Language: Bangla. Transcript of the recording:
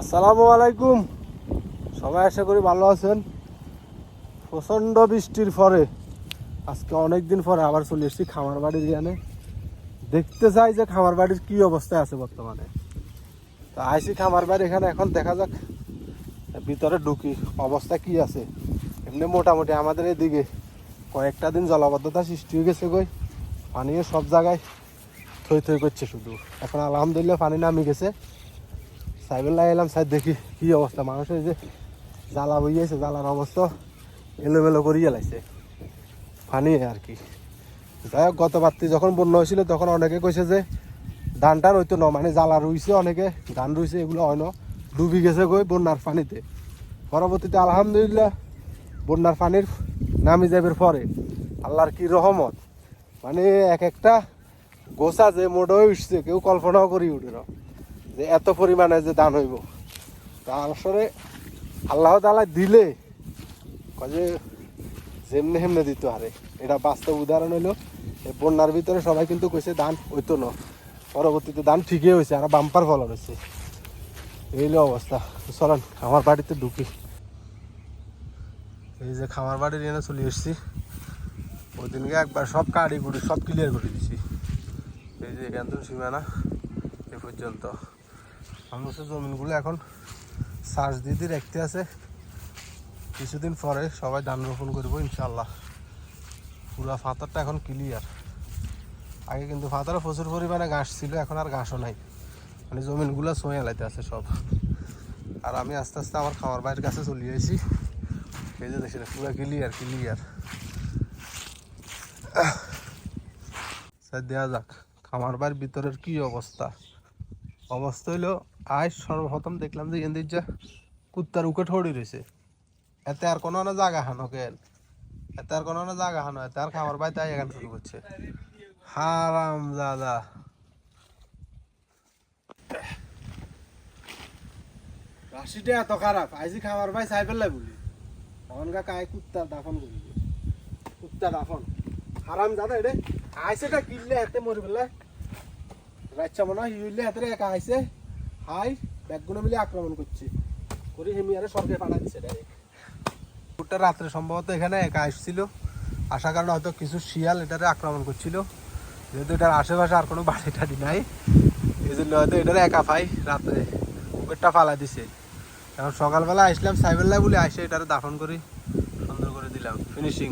আসসালামু আলাইকুম। সবাই আশা করি ভালো আছেন। প্রচণ্ড বৃষ্টির পরে, আজকে অনেক দিন পরে আবার চলে এসেছি খামার বাড়ির এখানে। দেখতে চাই যে খামার বাড়ির কি অবস্থায় আছে বর্তমানে। তো আইসি খামার বাড়ি এখানে, এখন দেখা যাক ভিতরে ঢুকি, অবস্থা কি আছে। এমনি মোটামুটি আমাদের এদিকে কয়েকটা দিন জলাবদ্ধতা সৃষ্টি হয়ে গেছে গই। পানিও সব জায়গায় থই থই করছে শুধু। এখন আলহামদুলিল্লাহ পানি নামি গেছে। সাইবেল লাগাইলাম, সাইড দেখি কি অবস্থা। মানুষের যে জ্বালা বইয়েছে জ্বালার অবস্থা এলোমেলো করিয়ে লাইছে। পানি আর কি। যাই হোক গত যখন বন্যা হয়েছিল, তখন অনেকে কইছে যে ধানটা রইতো না মানে জ্বালা রুইছে অনেকে, ধান রুইছে, এগুলো হয় না। ডুবি গেছে গই বন্যার পানিতে পরবর্তীতে আলহামদুলিল্লাহ বন্যার পানির নামি যাবের পরে আল্লাহর কি রহমত। মানে এক একটা গোসা যে মোড়ে উঠছে, কেউ কল্পনাও করি উঠে না। যে এত পরিমাণে যে দান হইব। তা আসলে আল্লাহ তালা দিলে যে যেমনে হেমনে দিত আরে। এটা বাস্তব উদাহরণ হইল, এই বন্যার ভিতরে সবাই কিন্তু কইছে দান হইতো না। পরবর্তীতে দান ঠিকই হয়েছে আর বাম্পার ফলন হয়েছে এই হলো অবস্থা। চলেন আমার বাড়িতে ঢুকি। এই যে খামার বাড়ির এনে চলে এসেছি। ওই দিনকে একবার সব কাড়ি কুড়ি সব ক্লিয়ার করে দিছি। এই যে এখান থেকে সীমানা, এ পর্যন্ত। মানুষের জমিনগুলো এখন সার্চ দিয়ে দিয়ে রাখতে আছে। কিছুদিন পরে সবাই ধান রোপণ করব ইনশাল্লাহ পুরা ফাতারটা এখন ক্লিয়ার আগে কিন্তু ফাতারে প্রচুর পরিমাণে ঘাস ছিল, এখন আর ঘাসও নাই। মানে জমিনগুলো সোয়া আছে সব। আর আমি আস্তে আস্তে আমার খামার বাইরের কাছে চলে আসি। এই যে দেখছি পুরো ক্লিয়ার ক্লিয়ার দেওয়া যাক, খামার বাড়ির ভিতরের কি অবস্থা? অবস্থা হইল আজ সর্বপ্রথম দেখলাম যে এদের যা কুত্তার উকে ঠড়ি রয়েছে এতে আর কোনো না জায়গা হানো কেন এতে আর কোনো না জায়গা হানো, এতে আর খামার বাড়িতে আই এখান শুরু করছে। হারাম দাদা রাশিটা এত খারাপ আইসি খাবার ভাই চাই পেলাই বলি। তখন কা কায় কুত্তা দাফন করি। কুত্তা দাফন। হারাম দাদা এটা আইসেটা কিনলে এতে মরি পেলাই বাচ্চা মনে হয় হিউলে একা আইসে হাই, ব্যাগগুলো মিলে আক্রমণ করছে। করে হেমিয়ারে সরকারে পাঠা দিচ্ছে ডাইরেক্ট কুকুরটা রাত্রে সম্ভবত এখানে একা আসছিল। আসার কারণে হয়তো কিছু শিয়াল এটারে আক্রমণ করছিল। যেহেতু এটার আশেপাশে আর কোনো বাড়ি টাড়ি নাই এই জন্য হয়তো এটারে একা পাই রাত্রে। কুকুরটা ফালা দিছে। এখন সকালবেলা আসলাম সাইবেল্লা বলে আসে এটারে দাফন করি, সুন্দর করে দিলাম। ফিনিশিং